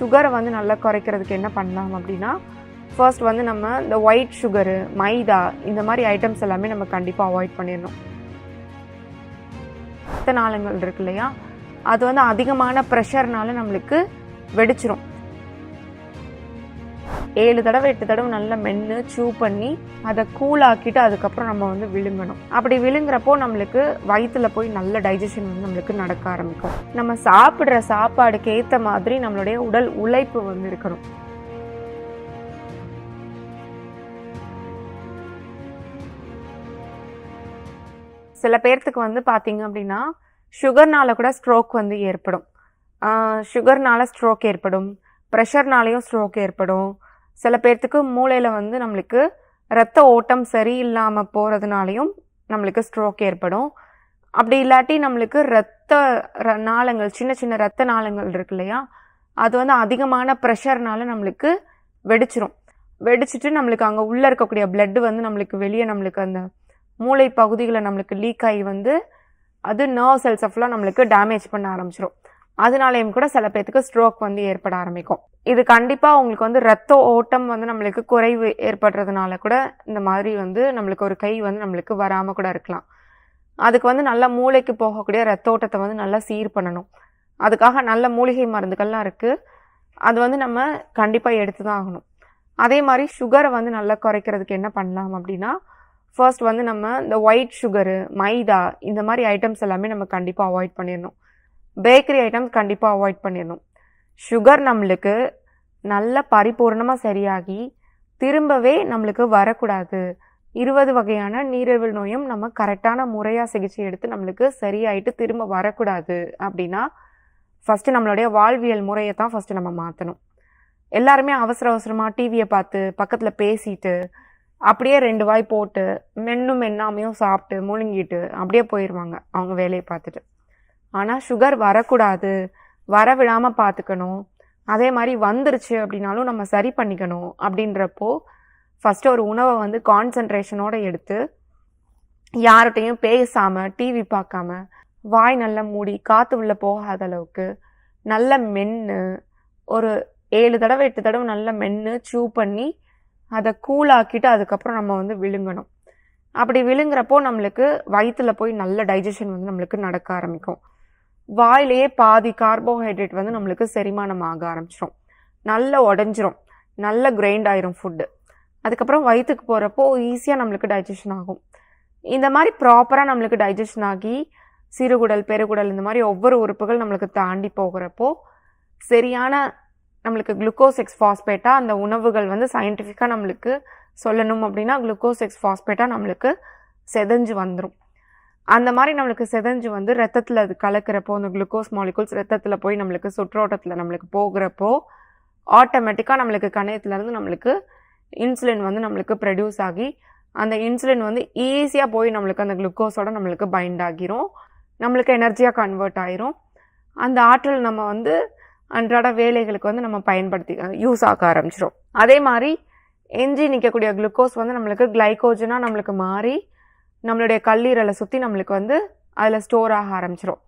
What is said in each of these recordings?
சுகரை வந்து நல்லா குறைக்கிறதுக்கு என்ன பண்ணலாம் அப்படின்னா ஃபர்ஸ்ட் வந்து நம்ம இந்த ஒயிட் சுகரு மைதா இந்த மாதிரி ஐட்டம்ஸ் எல்லாமே நம்ம கண்டிப்பாக அவாய்ட் பண்ணிடணும். நாளங்கள் இருக்கு இல்லையா? அது வந்து அதிகமான ப்ரெஷர்னால நம்மளுக்கு வெடிச்சிரும். ஏழு தடவை எட்டு தடவை நல்லா மென்று சூ பண்ணி அதை கூலாக்கிட்டு அதுக்கப்புறம் நம்ம வந்து விழுங்கணும். அப்படி விழுங்குறப்போ நம்மளுக்கு வயிற்றுல போய் நல்ல டைஜஷன் வந்து நம்மளுக்கு நடக்க ஆரம்பிக்கும். நம்ம சாப்பிட்ற சாப்பாடுக்கு ஏற்ற மாதிரி நம்மளுடைய உடல் உழைப்பு வந்து இருக்கணும். சில பேர்த்துக்கு வந்து பார்த்தீங்க அப்படின்னா சுகர்னால கூட ஸ்ட்ரோக் வந்து ஏற்படும். சுகர்னால ஸ்ட்ரோக் ஏற்படும். ப்ரெஷர்னாலையும் ஸ்ட்ரோக் ஏற்படும். சில பேர்த்துக்கு மூளையில் வந்து நம்மளுக்கு ரத்த ஓட்டம் சரியில்லாமல் போகிறதுனாலையும் நம்மளுக்கு ஸ்ட்ரோக் ஏற்படும். அப்படி இல்லாட்டி நம்மளுக்கு ரத்த ர- நாளங்கள் சின்ன சின்ன ரத்த நாளங்கள் இருக்கு இல்லையா? அது வந்து அதிகமான ப்ரெஷர்னால நம்மளுக்கு வெடிச்சிரும். வெடிச்சிட்டு நம்மளுக்கு அங்கே உள்ளே இருக்கக்கூடிய பிளட்டு வந்து நம்மளுக்கு வெளியே நம்மளுக்கு அந்த மூளை பகுதிகளை நம்மளுக்கு லீக் ஆகி வந்து அது நர்வ் செல்ஸை ஃபுல்லாக நம்மளுக்கு டேமேஜ் பண்ண ஆரம்பிச்சிடும் அதனாலேயும் கூட சில பேர்த்துக்கு ஸ்ட்ரோக் வந்து ஏற்பட ஆரம்பிக்கும். இது கண்டிப்பாக உங்களுக்கு வந்து ரத்த ஓட்டம் வந்து நம்மளுக்கு குறைவு ஏற்படுறதுனால கூட இந்த மாதிரி வந்து நம்மளுக்கு ஒரு கை வந்து நம்மளுக்கு வராமல் கூட இருக்கலாம். அதுக்கு வந்து நல்லா மூளைக்கு போகக்கூடிய ரத்த ஓட்டத்தை வந்து நல்லா சீர் பண்ணணும். அதுக்காக நல்ல மூலிகை மருந்துகள்லாம் இருக்குது அது வந்து நம்ம கண்டிப்பாக எடுத்து தான் ஆகணும். அதே மாதிரி சுகரை வந்து நல்லா குறைக்கிறதுக்கு என்ன பண்ணலாம் அப்படின்னா ஃபர்ஸ்ட் வந்து நம்ம இந்த ஒயிட் சுகரு மைதா இந்த மாதிரி ஐட்டம்ஸ் எல்லாமே நம்ம கண்டிப்பாக அவாய்ட் பண்ணிடணும். பேக்கரி ஐட்டம்ஸ் கண்டிப்பாக அவாய்ட் பண்ணிடணும். சுகர் நம்மளுக்கு நல்ல பரிபூர்ணமாக சரியாகி திரும்பவே நம்மளுக்கு வரக்கூடாது. இருபது வகையான நீரிழிவு நோயும் நம்ம கரெக்டான முறையாக சிகிச்சை எடுத்து நம்மளுக்கு சரியாயிட்டு திரும்ப வரக்கூடாது அப்படின்னா ஃபஸ்ட்டு நம்மளுடைய வாழ்வியல் முறையை தான் ஃபஸ்ட்டு நம்ம மாற்றணும் எல்லாருமே அவசர அவசரமாக டிவியை பார்த்து பக்கத்தில் பேசிட்டு அப்படியே ரெண்டு வாய் போட்டு மென்னும் மென்னாமையும் சாப்பிட்டு முழுங்கிட்டு அப்படியே போயிடுவாங்க அவங்க வேலையை பார்த்துட்டு. ஆனால் சுகர் வரக்கூடாது. வர விடாமல் பார்த்துக்கணும் அதே மாதிரி வந்துருச்சு அப்படின்னாலும் நம்ம சரி பண்ணிக்கணும். அப்படின்றப்போ ஃபஸ்ட்டு ஒரு உணவை வந்து கான்சன்ட்ரேஷனோடு எடுத்து யார்கிட்டையும் பேசாமல் டிவி பார்க்காம வாய் நல்லா மூடி காற்று உள்ள போகாத அளவுக்கு நல்ல மென்று ஒரு ஏழு தடவை எட்டு தடவை நல்லா மென்று சூ பண்ணி அதை கூலாக்கிட்டு அதுக்கப்புறம் நம்ம வந்து விழுங்கணும். அப்படி விழுங்குறப்போ நம்மளுக்கு வயிற்றில் போய் நல்ல டைஜஷன் வந்து நம்மளுக்கு நடக்க ஆரம்பிக்கும். வாயிலேயே பாதி கார்போஹைட்ரேட் வந்து நம்மளுக்கு செரிமானம் ஆக ஆரம்பிச்சிடும் நல்லா உடஞ்சிரும். நல்ல கிரைண்ட் ஆயிரும் ஃபுட்டு அதுக்கப்புறம் வயிற்றுக்கு போகிறப்போ ஈஸியாக நம்மளுக்கு டைஜஷன் ஆகும். இந்த மாதிரி ப்ராப்பராக நம்மளுக்கு டைஜஷன் ஆகி சிறுகுடல் பெருகுடல் இந்த மாதிரி ஒவ்வொரு உறுப்புகள் நம்மளுக்கு தாண்டி போகிறப்போ சரியான நம்மளுக்கு குளுக்கோஸ் எக்ஸ் ஃபாஸ்பேட்டாக அந்த உணவுகள் வந்து சயின்டிஃபிக்காக நம்மளுக்கு சொல்லணும் அப்படின்னா குளுக்கோஸ் எக்ஸ் ஃபாஸ்பேட்டாக நம்மளுக்கு செதஞ்சு வந்துடும் அந்த மாதிரி நம்மளுக்கு செதஞ்சு வந்து ரத்தத்தில் அது கலக்கிறப்போ அந்த குளுக்கோஸ் மாலிகூல்ஸ் ரத்தத்தில் போய் நம்மளுக்கு சுற்றோட்டத்தில் நம்மளுக்கு போகிறப்போ ஆட்டோமேட்டிக்காக நம்மளுக்கு கணையத்துலேருந்து நம்மளுக்கு இன்சுலின் வந்து நம்மளுக்கு ப்ரொடியூஸ் ஆகி அந்த இன்சுலின் வந்து ஈஸியாக போய் நம்மளுக்கு அந்த குளுக்கோஸோட நம்மளுக்கு பைண்ட் ஆகிரும். நம்மளுக்கு எனர்ஜியாக கன்வெர்ட் ஆயிரும். அந்த ஆற்றல் நம்ம வந்து அன்றாட வேலைகளுக்கு வந்து நம்ம பயன்படுத்தி யூஸ் ஆக ஆரம்பிச்சிடும் அதே மாதிரி எஞ்சி நிற்கக்கூடிய குளுக்கோஸ் வந்து நம்மளுக்கு கிளைக்கோஜனாக நம்மளுக்கு மாறி நம்மளுடைய கல்லீரலை சுற்றி நம்மளுக்கு வந்து அதில் ஸ்டோர் ஆக ஆரம்பிச்சிடும்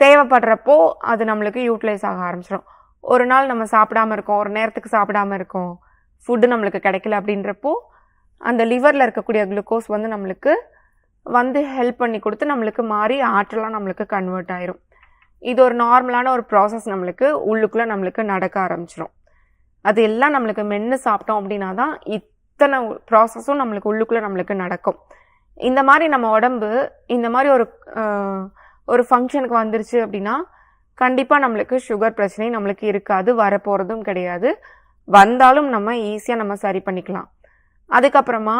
தேவைப்படுறப்போ அது நம்மளுக்கு யூட்டிலைஸ் ஆக ஆரம்பிச்சிடும் ஒரு நாள் நம்ம சாப்பிடாம இருக்கோம் ஒரு நேரத்துக்கு சாப்பிடாம இருக்கோம் ஃபுட்டு நம்மளுக்கு கிடைக்கல அப்படின்றப்போ அந்த லிவரில் இருக்கக்கூடிய குளுக்கோஸ் வந்து நம்மளுக்கு வந்து ஹெல்ப் பண்ணி கொடுத்து நம்மளுக்கு மாறி ஆற்றலாக நம்மளுக்கு கன்வெர்ட் ஆயிரும். இது ஒரு நார்மலான ஒரு ப்ராசஸ் நம்மளுக்கு உள்ளுக்குள்ளே நம்மளுக்கு நடக்க ஆரம்பிச்சிடும் அது எல்லாம் நம்மளுக்கு மென்று சாப்பிட்டோம் அப்படின்னா தான் இத்தனை ப்ராசஸும் நம்மளுக்கு உள்ளுக்குள்ளே நம்மளுக்கு நடக்கும். இந்த மாதிரி நம்ம உடம்பு இந்த மாதிரி ஒரு ஒரு ஃபங்க்ஷனுக்கு வந்துருச்சு அப்படின்னா கண்டிப்பாக நம்மளுக்கு சுகர் பிரச்சனை நம்மளுக்கு இருக்காது வரப்போகிறதும் கிடையாது. வந்தாலும் நம்ம ஈஸியாக நம்ம சரி பண்ணிக்கலாம். அதுக்கப்புறமா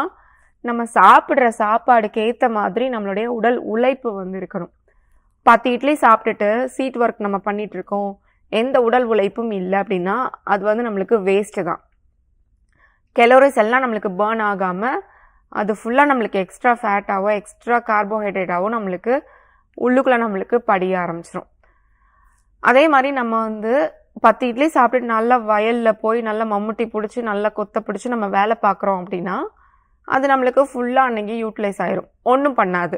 நம்ம சாப்பிட்ற சாப்பாடுக்கு ஏற்ற மாதிரி நம்மளுடைய உடல் உழைப்பு வந்து இருக்கணும். பத்து இட்லி சாப்பிட்டுட்டு சீட் ஒர்க் நம்ம பண்ணிகிட்ருக்கோம் எந்த உடல் உழைப்பும் இல்லை அப்படின்னா அது வந்து நம்மளுக்கு வேஸ்ட்டு தான். கெலோரிஸ் எல்லாம் நம்மளுக்கு பேர்ன் ஆகாமல் அது ஃபுல்லாக நம்மளுக்கு எக்ஸ்ட்ரா ஃபேட்டாவோ எக்ஸ்ட்ரா கார்போஹைட்ரேட்டாவோ நம்மளுக்கு உள்ளுக்குள்ளே நம்மளுக்கு படிய ஆரம்பிச்சிடும் அதே மாதிரி நம்ம வந்து பத்து இட்லி சாப்பிட்டுட்டு நல்லா வயலில் போய் நல்லா மம்முட்டி பிடிச்சி நல்லா கொத்த பிடிச்சி நம்ம வேலை பார்க்குறோம் அப்படின்னா அது நம்மளுக்கு ஃபுல்லாக அன்றைக்கி யூட்டிலைஸ் ஆயிரும். ஒன்றும் பண்ணாது.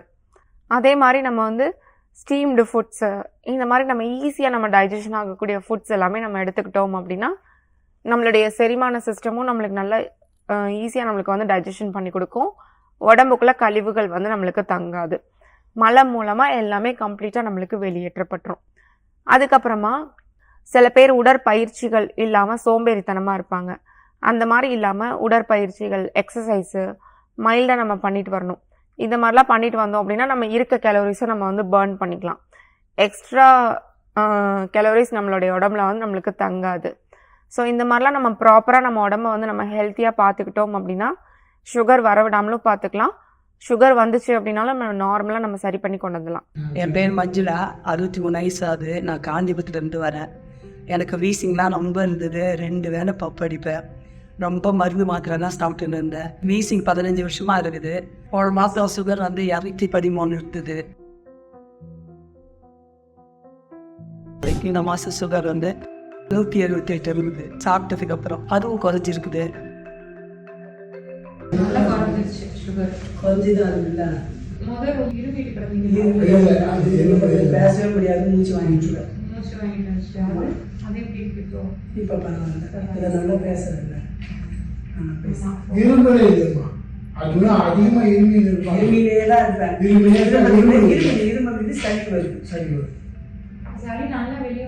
அதே மாதிரி நம்ம வந்து ஸ்டீம்டு ஃபுட்ஸு இந்த மாதிரி நம்ம ஈஸியாக நம்ம டைஜஷன் ஆகக்கூடிய ஃபுட்ஸ் எல்லாமே நம்ம எடுத்துக்கிட்டோம் அப்படின்னா நம்மளுடைய செரிமான சிஸ்டமும் நம்மளுக்கு நல்லா ஈஸியாக நம்மளுக்கு வந்து டைஜஷன் பண்ணி கொடுக்கும். உடம்புக்குள்ள கழிவுகள் வந்து நம்மளுக்கு தங்காது. மலம் மூலமாக எல்லாமே கம்ப்ளீட்டாக நம்மளுக்கு வெளியேற்றப்பட்டுரும். அதுக்கப்புறமா சில பேர் உடற்பயிற்சிகள் இல்லாமல் சோம்பேறித்தனமாக இருப்பாங்க. அந்த மாதிரி இல்லாமல் உடற்பயிற்சிகள் எக்ஸசைஸு மைல்டாக நம்ம பண்ணிட்டு வரணும். இந்த மாதிரிலாம் பண்ணிட்டு வந்தோம் அப்படின்னா நம்ம இருக்க கேலோரிஸை நம்ம வந்து பேர்ன் பண்ணிக்கலாம். எக்ஸ்ட்ரா கேலோரிஸ் நம்மளுடைய உடம்புல வந்து நம்மளுக்கு தங்காது. ஸோ இந்த மாதிரிலாம் நம்ம ப்ராப்பராக நம்ம உடம்ப வந்து நம்ம ஹெல்த்தியாக பார்த்துக்கிட்டோம் அப்படின்னா சுகர் வரவிடாமலும் பார்த்துக்கலாம் சுகர் வந்துச்சு அப்படின்னாலும் நம்ம நார்மலாக நம்ம சரி பண்ணி கொண்டு வந்துடலாம். என் பேர் மஞ்சுளா. அறுபத்தி மூணு வயசு ஆகுது நான் காந்திபுரத்துலேருந்து வரேன். எனக்கு வீசிங்லாம் ரொம்ப இருந்தது. ரெண்டு வேலை பப்பு அடிப்பேன். ரொம்ப மருந்து மாத்திரை தான் சாப்பிட்டுன்னு இருந்தேன். வீசிங் பதினஞ்சு வருஷமா இருக்குது. ஒரு மாதம் சுகர் வந்து இரநூத்தி பதிமூணு இருந்தது. இந்த மாதம் சுகர் வந்து நூற்றி எழுபத்தி எட்டு இருக்குது சாப்பிட்டதுக்கு அப்புறம் அதுவும் குறைஞ்சிருக்குது. பேசவே முடியாது மூச்சு வாங்கிட்டு மூச்சு வாங்கிட்டு வந்துச்சு. அது அது எப்படி இருக்கு இப்போ? பரவாயில்ல. இதை நல்லா பேசுறேன்ல. இரும்பலே இல்லைம்மா. அதுதான் அதிகமா இருமி இருப்பாங்க. இருமிலே தான் இருப்பேன். இருமிலே தான் இருமல் இருமல் இருமல் இருமல் சளி வருது. சளி நல்லா வெளியே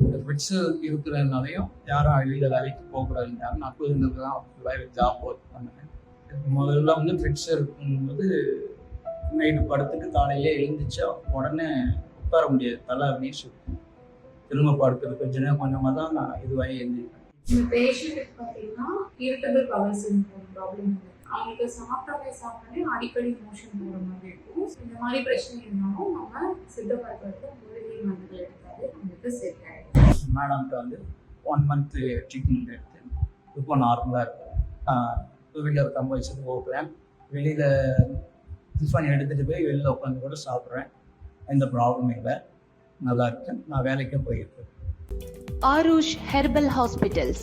இந்த ஃபிட்ஸு இருக்கிறதுனாலையும் யாரும் வெளியில் வேலைக்கு போகக்கூடாதுன்றாங்க நான் புதுங்கிறது தான் வேலை ஜாப் ஒர்க் பண்ணேன் முதல்ல வந்து பிரிட்ஸ் இருக்கும்போது நைட்டு படுத்துட்டு காலையிலே எழுந்திரிச்சா உடனே உட்கார முடியாது. தலை அப்படியே சுற்றும் திரும்ப படுத்துறது கொஞ்ச நேரம் கொஞ்சமாக தான் நான் இதுவாகி எழுந்திருக்கேன் பேஷண்ட்டுக்கு பார்த்தீங்கன்னா இரிட்டபிள் பவர் சிண்ட்ரோம் ப்ராப்ளம் அவங்களுக்கு சாப்பிட்டாலே சாப்பிட்டாலே அடிக்கடி மோஷன் போகிற மாதிரி இருக்கும். இந்த மாதிரி பிரச்சனை இருந்தாலும் நம்ம சித்த மருத்துவத்தில் மூலிகை மருந்துகள் எடுத்தாலே நம்மளுக்கு சரியாயிடும் மேடம்கிட்ட வந்து ஒன் மந்த்து ட்ரீட்மெண்ட் எடுத்து இப்போ நார்மலாக இருக்கும். டூ வீலர் கம்ப வச்சுட்டு போகிறேன் வெளியில் டிஃபன் எடுத்துகிட்டு போய் வெளியில் உட்காந்து கூட சாப்பிட்றேன். எந்த ப்ராப்ளமும் இல்லை. நல்லா இருக்கேன் நான் வேலைக்கும் போயிருக்கேன் Aarush herbal hospitals.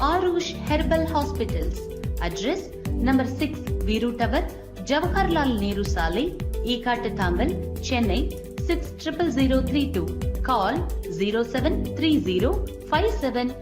Arush Herbal Hospitals. Address number 6 Viru Tower, Jawaharlal Nehru Sale, Ekattatangal, Chennai 600032. Call 0730 57